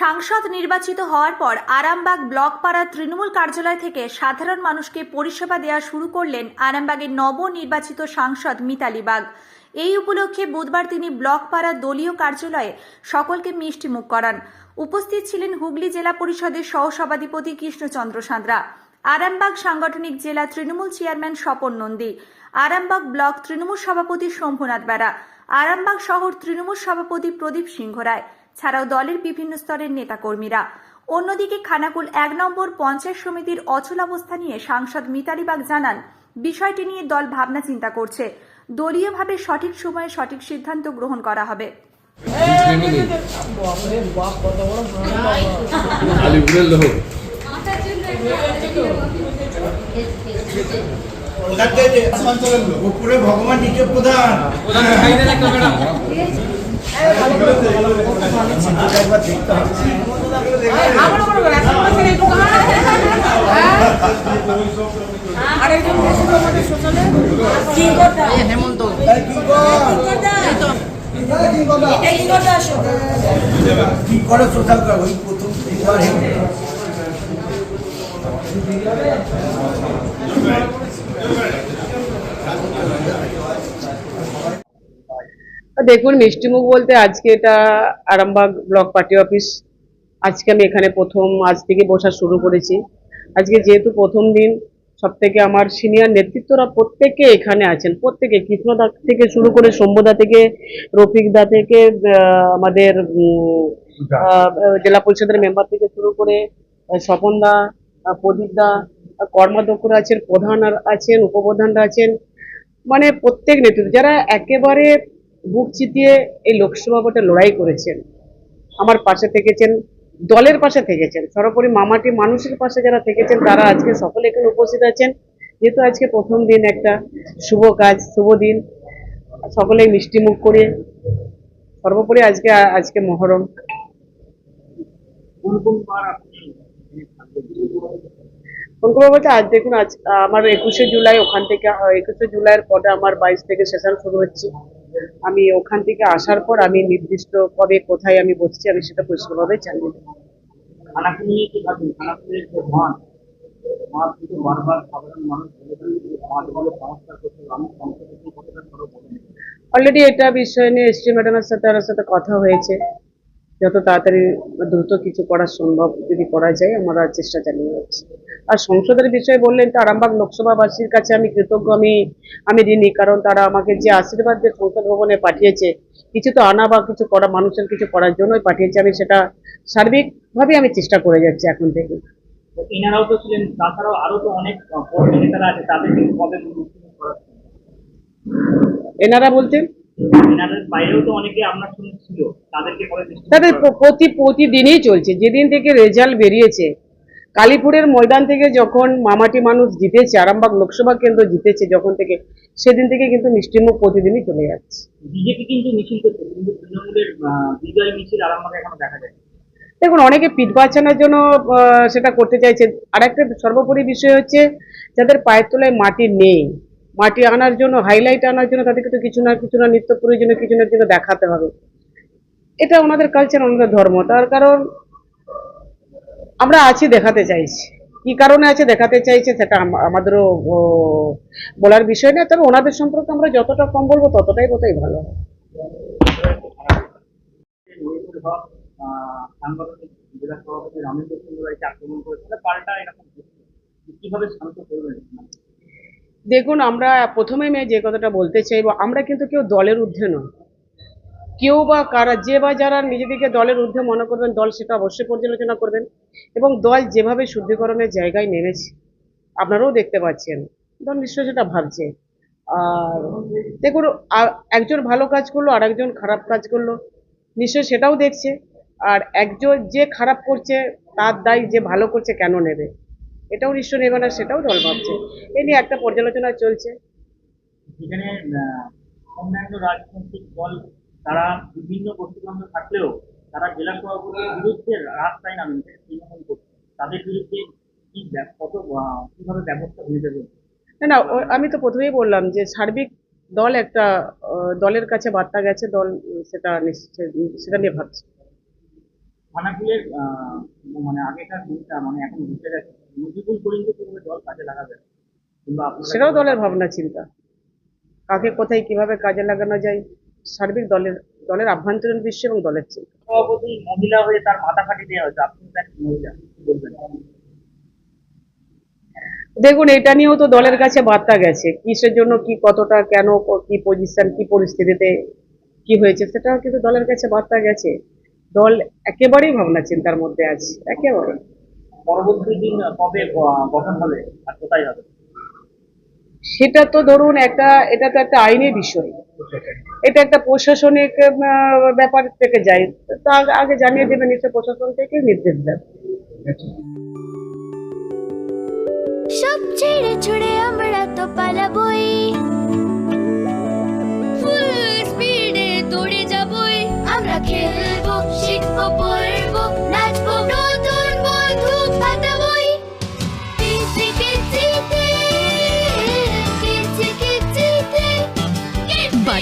সাংসদ নির্বাচিত হওয়ার পর আরামবাগ ব্লক পাড়ার তৃণমূল কার্যালয় থেকে সাধারণ মানুষকে পরিষেবা দেওয়া শুরু করলেন আরামবাগের নবনির্বাচিত সাংসদ মিতালি বাগ। এই উপলক্ষে বুধবার তিনি ব্লক পাড়ার দলীয় কার্যালয়ে সকলকে মিষ্টিমুখ করান। উপস্থিত ছিলেন হুগলি জেলা পরিষদের সহসভাধিপতি কৃষ্ণচন্দ্র সাঁতরা, আরামবাগ সাংগঠনিক জেলা তৃণমূল চেয়ারম্যান স্বপন নন্দী, আরামবাগ ব্লক তৃণমূল সভাপতি শম্ভুনাথ বেড়া, আরামবাগ শহর তৃণমূল সভাপতি প্রদীপ সিংহ রায়। ছাড়াও দলের বিভিন্ন স্তরের নেতাকর্মীরা। অন্যদিকে খানাকুল এক নম্বর পঞ্চায়েত সমিতির অচল অবস্থা নিয়ে সাংসদ মিতালি বাগ জানান বিষয়টি নিয়ে দল ভাবনা চিন্তা করছে। দলীয়ভাবে সঠিক সময়ে সঠিক সিদ্ধান্ত গ্রহণ করা হবে। ভগবান প্রধান? হবে হেমন্ত কি কর? সোশ্যাল কর ওই প্রথম তিনবার দেখুন মিষ্টিমুখ বলতে আজকে এটা আরামবাগ ব্লক পার্টি অফিস। আজকে আমি এখানে প্রথম, আজ থেকে বসা শুরু করেছি। আজকে যেহেতু প্রথম দিন সব থেকে আমার সিনিয়র নেতৃত্বরা প্রত্যেকে এখানে আছেন। প্রত্যেকে, কৃষ্ণদা থেকে শুরু করে শম্ভুদা থেকে, রফিকদা থেকে আমাদের জেলা পরিষদের মেম্বার থেকে শুরু করে স্বপনদা প্রদীপদা কর্মাধ্যক্ষরা আছেন, প্রধান আছেন, উপপ্রধানরা আছেন। মানে প্রত্যেক নেতৃত্ব, যারা একেবারে বুক চিতিয়ে এই লোকসভা ভোটে লড়াই করেছেন। আমার পাশে থেকেছেন, দলের পাশে থেকেছেন, সর্বোপরি মামাটি মানুষের পাশে যারা থেকেছেন, তারা আজকে সকলে এখানে উপস্থিত আছেন। যেহেতু আজকে প্রথম দিন একটা শুভ কাজ, শুভ দিন সকলে মিষ্টি মুখ করে, সর্বোপরি আজকে আজকে মহরম। শঙ্করবাবু বলতে আজ দেখুন, আজ আমার একুশে জুলাই, ওখান থেকে, একুশে জুলাইয়ের পরে আমার বাইশ থেকে সেশন শুরু হচ্ছে। আমি ওখান থেকে আসার পর আমি নির্দিষ্ট কবে কোথায় আমি বসছি আমি সেটা পরিষ্কারভাবে জানিয়ে দেবো। অলরেডি এটা বিষয় নিয়ে এসটি ম্যাডামের সাথে আমার সাথে কথা হয়েছে। যত তাড়াতাড়ি দ্রুত কিছু করা সম্ভব যদি করা যায় আমরা চেষ্টা চালিয়ে যাচ্ছি আর সংসদের বিষয়ে বললেন তো আরামবাগ লোকসভাবাসীর কাছে আমি কৃতজ্ঞ আমি আমি ঋণী কারণ তারা আমাকে যে আশীর্বাদ দিয়ে সংসদ ভবনে পাঠিয়েছে কিছু তো আনা বা কিছু করা মানুষের কিছু করার জন্যই পাঠিয়েছে আমি সেটা সার্বিকভাবে আমি চেষ্টা করে যাচ্ছি এখন থেকে। এনারাও তো ছিলেন তাছাড়াও আরও তো অনেক নেতারা আছে তাদেরকে কবে এনারা বলতেন তাদের প্রতি প্রতিদিনই চলছে যেদিন থেকে রেজাল্ট বেরিয়েছে কালীপুরের ময়দান থেকে যখন মামাটি মানুষ জিতেছে আরামবাগ লোকসভা কেন্দ্র জিতেছে যখন থেকে সেদিন থেকে কিন্তু মিষ্টিমুখ প্রতিদিনই চলে যাচ্ছে। বিজেপি কিন্তু মিছিল করছে কিন্তু তৃণমূলের বিজয় মিছিল আরামবাগে এখনও দেখা যায়। দেখুন অনেকে পিঠ বাঁচানোর জন্য সেটা করতে চাইছে আর একটা সর্বোপরি বিষয় হচ্ছে যাদের পায়ের তলায় মাটি নেই মাটি আনার জন্য হাইলাইট আনার জন্য তাদেরকে তো কিছু না কিছু না নিত্য প্রয়োজনীয় কিছু না কিছু দেখাতে হবে। এটা ওনাদের কালচার ওনাদের ধর্ম। তার কারণ আমরা আছি, দেখাতে চাইছি। কি কারণে আছে, দেখাতে চাইছে সেটা আমাদেরও বলার বিষয় না তবে ওনাদের সম্পর্কে আমরা যতটা কম বলব, ততটাই বোধহয় ভালো দেখুন, আমরা প্রথমে আমি যে কথাটা বলতে চাইব, আমরা কিন্তু কেউ দলের ঊর্ধ্বে নয়। কেউ বা কারা, যে বা যারা নিজেদেরকে দলের ঊর্ধ্বে মনে করবেন, দল সেটা অবশ্যই পর্যালোচনা করবেন এবং দল যেভাবে শুদ্ধিকরণের জায়গায় নেমেছে, আপনারাও দেখতে পাচ্ছেন। দল নিশ্চয়ই সেটা ভাবছে। আর দেখুন একজন ভালো কাজ করল আর একজন খারাপ কাজ করল, নিশ্চয়ই সেটাও দেখছে। আর একজন যে খারাপ করছে, তার দায় যে ভালো করছে, কেন নেবে? এটাও নিশ্চয় নেবে না, সেটাও দল ভাবছে। এ নিয়ে একটা পর্যালোচনা চলছে। অন্যান্য রাজনৈতিক দল তারা বিভিন্ন গোষ্ঠীদ্বন্দ্ব থাকলেও তারা জেলা সভাপতির বিরুদ্ধে রাস্তায় নামেন তৃণমূল করছে তাদের বিরুদ্ধে কি কত কীভাবে ব্যবস্থা হয়ে যাবে? না না আমি তো প্রথমেই বললাম যে সার্বিক দল একটা দলের কাছে বার্তা গেছে দল সেটা সেটা নিয়ে ভাবছে। খানাকুলের মানে আগেকার দিনটা মানে এখন ঘুরতে গেছে। মুজিবুল করিমকে কীভাবে দল কাজে লাগাবে? কিংবা সেটাও দলের ভাবনা চিন্তা। কাকে কোথায় কীভাবে কাজে লাগানো যায়? সার্বিক দলের দলের আভ্যন্তরীণ দৃশ্য এবং দলের চিন্তা। সভাপতি মহিলা হয়ে তার মাথা কাটি দেওয়া হয়েছে আপনি মহিলা বলবেন? দেখুন এটা নিয়েও তো দলের কাছে বার্তা গেছে কিসের জন্য কি কতটা কেন কি পজিশন কি পরিস্থিতিতে কি হয়েছে সেটা কিন্তু দলের কাছে বার্তা গেছে। দল একেবারেই ভাবনা চিন্তার মধ্যে আছে একেবারে। পরবর্তী দিন কবে গঠন হবে আর কোথায় হবে? সেটা তো ধরুন একটা এটা তো একটা আইনি বিষয়। এটা একটা প্রশাসনিক ব্যাপার থেকে যায়। তা আগে- আগে জানিয়ে দেবে নিশ্চয় প্রশাসন থেকে, নির্দেশ দেবে। সব ছেড়ে ছুড়ে আমরা তো পালাবই।